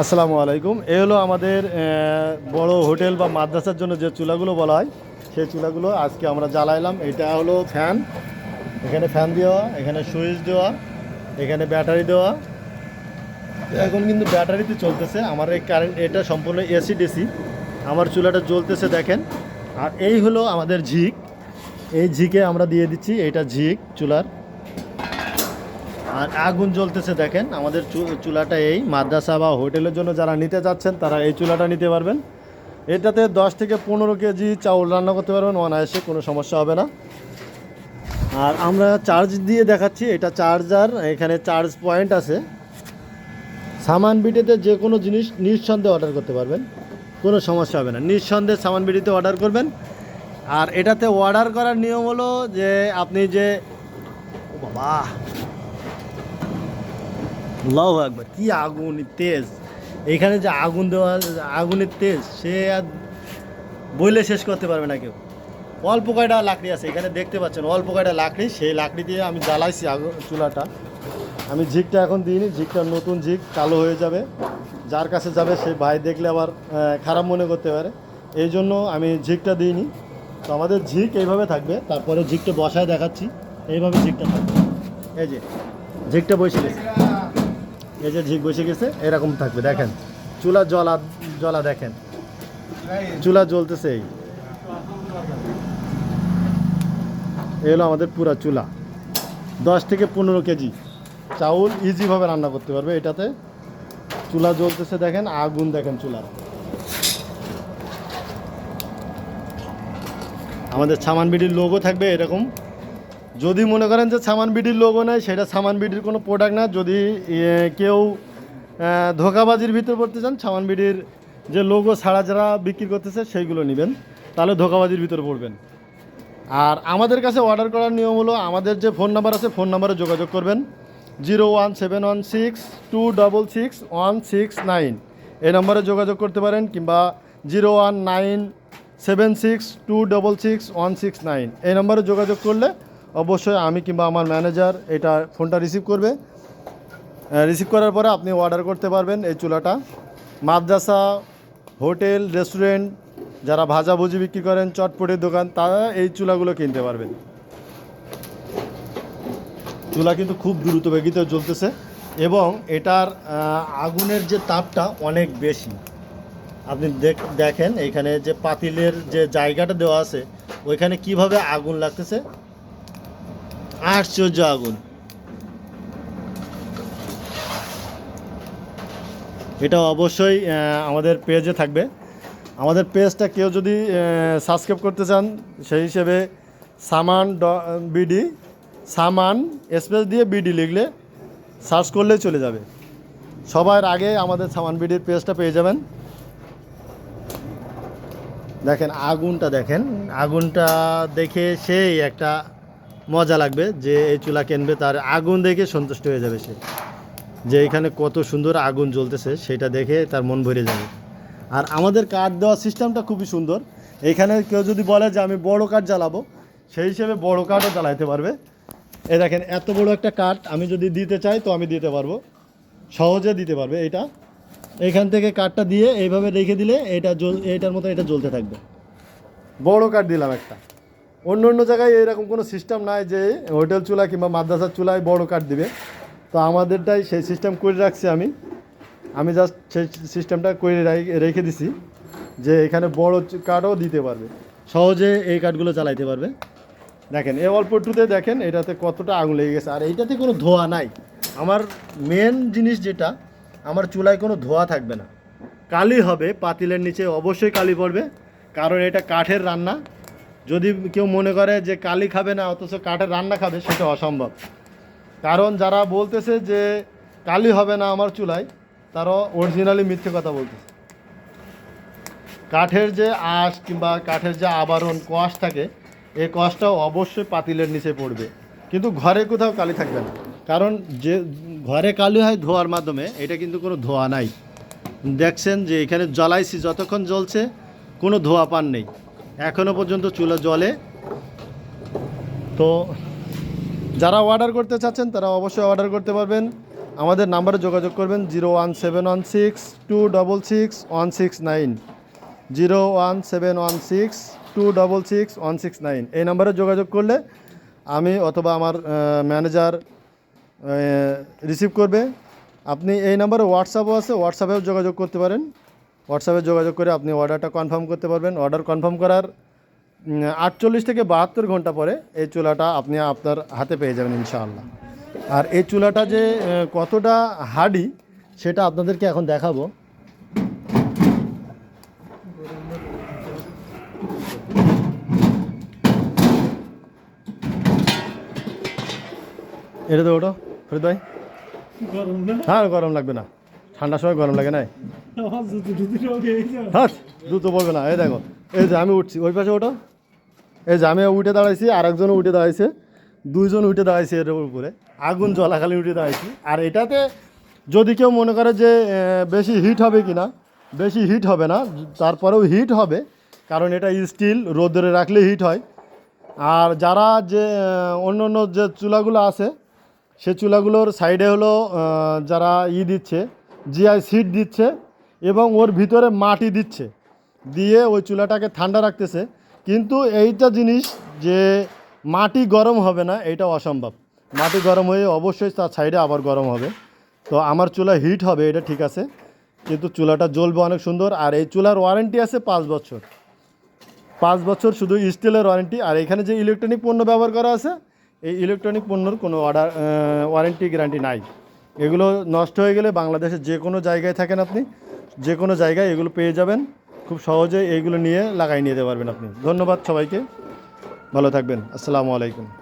আসসালামু আলাইকুম। এ হলো আমাদের বড় হোটেল বা মাদ্রাসার জন্য যে চুলাগুলো বলা হয়, সেই চুলাগুলো আজকে আমরা জ্বালাইলাম। এটা হলো ফ্যান। এখানে ফ্যান দেওয়া, এখানে সুইচ দেওয়া, এখানে ব্যাটারি দেওয়া। এখন কিন্তু ব্যাটারিতে চলতেছে। আমার এই কারেন্ট এটা সম্পূর্ণ এসি ডিসি আমার চুলাটা জ্বলতেছে, দেখেন। আর এই হলো আমাদের ঝিক। এই ঝিকে আমরা দিয়ে দিচ্ছি, এটা ঝিক চুলার। আর আগুন জ্বলতেছে, দেখেন। আমাদের চুলাটা এই মাদ্রাসা বা হোটেলের জন্য যারা নিতে যাচ্ছেন তারা এই চুলাটা নিতে পারবেন। এটাতে দশ থেকে পনেরো কেজি চাউল রান্না করতে পারবেন, অনায়াসে কোনো সমস্যা হবে না। আর আমরা চার্জ দিয়ে দেখাচ্ছি, এটা চার্জার এখানে চার্জ পয়েন্ট আছে। সামান বিটিতে যে কোনো জিনিস নিঃসন্দেহে অর্ডার করতে পারবেন, কোনো সমস্যা হবে না। নিঃসন্দেহে সামান বিটিতে অর্ডার করবেন। আর এটাতে অর্ডার করার নিয়ম হলো যে, আপনি যে বাবা! আল্লাহু আকবার কি আগুন তেজ? এখানে যে আগুন দেওয়া, আগুনের তেজ, সে আর বইলে শেষ করতে পারবে না কেউ। অল্প কয়টা লাকড়ি আছে, এখানে দেখতে পাচ্ছেন, অল্প কয়টা লাকড়ি। সেই লাকড়ি দিয়ে আমি জ্বালাইছি চুলাটা। আমি ঝিকটা এখন দিইনি, ঝিকটা নতুন ঝিক, কালো হয়ে যাবে। যার কাছে যাবে, সে ভাই দেখলে আবার খারাপ মনে করতে পারে। এই জন্য আমি ঝিকটা দিইনি। তো আমাদের ঝিক এইভাবে থাকবে তারপরে ঝিকটা বসায় দেখাচ্ছি। এইভাবে ঝিকটা থাকবে। এই যে, ঝিকটা বসে এই যে ঝিক বসে গেছে, এরকম থাকবে, দেখেন। চুলা জলা জলা দেখেন। চুলা জ্বলতেছে এই। হলো আমাদের পুরা চুলা। দশ থেকে পনেরো কেজি। চাউল ইজিভাবে রান্না করতে পারবে এটাতে। চুলা জ্বলতেছে, দেখেন, আগুন দেখেন চুলার। আমাদের সামান বিডির লোগো থাকবে এরকম। যদি মনে করেন যে সামান বিডির লোগো নেয় সেটা সামান বিডির কোনো প্রোডাক্ট না। যদি কেউ ধোকাবাজির ভিতর পড়তে চান, সামান বিডির যে লোগো ছাড়া যারা বিক্রি করতেছে, সেইগুলো নেবেন। তাহলে ধোকাবাজির ভিতর পড়বেন। আর আমাদের কাছে অর্ডার করার নিয়ম হলো, আমাদের যে ফোন নাম্বার আছে ফোন নাম্বারে যোগাযোগ করবেন। Zero one seven one six two double six one six nine. এই নম্বরে যোগাযোগ করতে পারেন, কিংবা zero one nine seven six two double six one six nine. এই নম্বরে যোগাযোগ করলে অবশ্যই আমি কিংবা আমার ম্যানেজার এটা ফোনটা রিসিভ করবে। রিসিভ করার পরে আপনি অর্ডার করতে পারবেন এই চুলাটা। মাদ্রাসা, হোটেল, রেস্টুরেন্ট, যারা ভাজাভুজি বিক্রি করেন, চটপটের দোকান, তারা এই চুলাগুলো কিনতে পারবেন। চুলা কিন্তু খুব দ্রুত বেগিতে জ্বলতেছে এবং এটার আগুনের যে তাপটা অনেক বেশি। আপনি দেখ- দেখেন এখানে যে পাতিলের যে জায়গাটা দেওয়া আছে, ওইখানে কীভাবে আগুন লাগতেছে? আশ্চর্য আগুন। এটা অবশ্যই আমাদের পেজে থাকবে। আমাদের পেজটা কেউ যদি সাবস্ক্রাইব করতে চান, সেই হিসেবে সামান ড- বিডি, সামান স্পেস দিয়ে বিডি লিখলে সার্চ করলেই চলে যাবে। সবার আগে আমাদের সামান বিডির পেজটা পেয়ে যাবেন। দেখেন, আগুনটা দেখেন। আগুনটা দেখে সেই একটা মজা লাগবে যে এই চুলা কিনবে, তার আগুন দেখে সন্তুষ্ট হয়ে যাবে সে। যে এখানে কত সুন্দর আগুন জ্বলতেছে, সেটা দেখে তার মন ভরে যাবে। আর আমাদের কাঠ দেওয়ার সিস্টেমটা খুবই সুন্দর। এখানে কেউ যদি বলে যে আমি বড় কাঠ জ্বালাবো, সেই হিসেবে বড় কাঠও জ্বালাইতে পারবে। এ দেখেন, এত বড় একটা কাঠ আমি যদি দিতে চাই, তো আমি দিতে পারব। সহজে দিতে পারবে এটা। এখান থেকে কাঠটা দিয়ে এইভাবে রেখে দিলে এটা জ্বল এইটার মতো এটা জ্বলতে থাকবে। বড় কাঠ দিলাম একটা। অন্য অন্য জায়গায় এরকম কোনো সিস্টেম নাই যে হোটেল চুলা কিংবা মাদ্রাসার চুলায় বড় কাঠ দিবে। তো আমাদেরটাই সেই সিস্টেম করে রাখছি আমি। আমি জাস্ট সেই সিস্টেমটা করে রেখে দিছি যে এখানে বড় কাঠও দিতে পারবে। সহজে এই কাঠগুলো চালাইতে পারবে। দেখেন এ অল্প একটুতে দেখেন, এটাতে কতটা আগুন লেগে গেছে। আর এইটাতে কোনো ধোয়া নাই। আমার মেন জিনিস যেটা, আমার চুলায় কোনো ধোয়া থাকবে না। কালি হবে, পাতিলের নিচে অবশ্যই কালি পড়বে। কারণ এটা কাঠের রান্না। যদি কেউ মনে করে যে কালি খাবে না, অথচ কাঠের রান্না খাবে, সেটা অসম্ভব। কারণ যারা বলতেছে যে কালি হবে না আমার চুলায়, তারা অরিজিনালি মিথ্যে কথা বলতেছে। কাঠের যে আঁশ কিংবা কাঠের যে আবরণ কষ থাকে এই কষটাও অবশ্যই পাতিলের নিচে পড়বে। কিন্তু ঘরে কোথাও কালি থাকবে না। কারণ যে ঘরে কালি হয় ধোয়ার মাধ্যমে, এটা কিন্তু কোনো ধোয়া নাই। দেখছেন যে এখানে জ্বলাইছি, যতক্ষণ জ্বলছে, কোনো ধোয়া পান নেই। এখনও পর্যন্ত চুলা জলে। তো যারা অর্ডার করতে চাচ্ছেন, তারা অবশ্যই অর্ডার করতে পারবেন। আমাদের নাম্বারে যোগাযোগ করবেন zero one seven one six two double six one six nine. Zero one seven one six two double six one six nine. এই নাম্বারে যোগাযোগ করলে আমি অথবা আমার ম্যানেজার রিসিভ করবে। আপনি এই নাম্বারে হোয়াটসঅ্যাপও আছে হোয়াটসঅ্যাপেও যোগাযোগ করতে পারেন। হোয়াটসঅ্যাপে যোগাযোগ করে আপনি অর্ডারটা কনফার্ম করতে পারবেন। অর্ডার কনফার্ম করার আটচল্লিশ থেকে বাহাত্তর ঘণ্টা পরে এই চুলাটা আপনি আপনার হাতে পেয়ে যাবেন ইনশাআল্লাহ। আর এই চুলাটা যে কতটা হাডি সেটা আপনাদেরকে এখন দেখাবো। এটা তো ওটো ফরিদ ভাই? গরম হ্যাঁ গরম লাগবে না। ঠান্ডার সময় গরম লাগে না জুতো। হ্যাঁ দ্রুত বলবে না, এই দেখো, এই যে আমি উঠছি, ওই পাশে ওটা এই যে আমি উঠে দাঁড়াইছি আর উঠে দাঁড়াইছে, দুইজন উঠে দাঁড়াইছে এর উপরে, আগুন জ্বলাখালি উঠে দাঁড়াইছি। আর এটাতে যদি কেউ মনে করে যে বেশি হিট হবে কি না বেশি হিট হবে না, তারপরেও হিট হবে, কারণ এটা স্টিল রোদরে রাখলে হিট হয়। আর যারা যে অন্য অন্য যে চুলাগুলো আছে, সে চুলাগুলোর সাইডে হলো যারা ই দিচ্ছে জিআই সিট দিচ্ছে এবং ওর ভিতরে মাটি দিচ্ছে। দিয়ে ওই চুলাটাকে ঠান্ডা রাখতেছে। কিন্তু এইটা জিনিস যে মাটি গরম হবে না এটা অসম্ভব। মাটি গরম হয়ে অবশ্যই তার সাইডে আবার গরম হবে। তো আমার চুলা হিট হবে, এটা ঠিক আছে। কিন্তু চুলাটা জ্বলবে অনেক সুন্দর। আর এই চুলার ওয়ারেন্টি আছে পাঁচ বছর। পাঁচ বছর শুধু স্টিলের ওয়ারেন্টি। আর এখানে যে ইলেকট্রনিক পণ্য ব্যবহার করা আছে, এই ইলেকট্রনিক পণ্যর কোনো অর্ডার ওয়ারেন্টি গ্যারান্টি নাই। এগুলো নষ্ট হয়ে গেলে বাংলাদেশের যে কোনো জায়গায় থাকেন আপনি। যে কোনো জায়গায় এগুলো পেয়ে যাবেন। খুব সহজে এইগুলো নিয়ে লাগাই নিতে পারবেন আপনি। ধন্যবাদ সবাইকে। ভালো থাকবেন। আসসালামু আলাইকুম।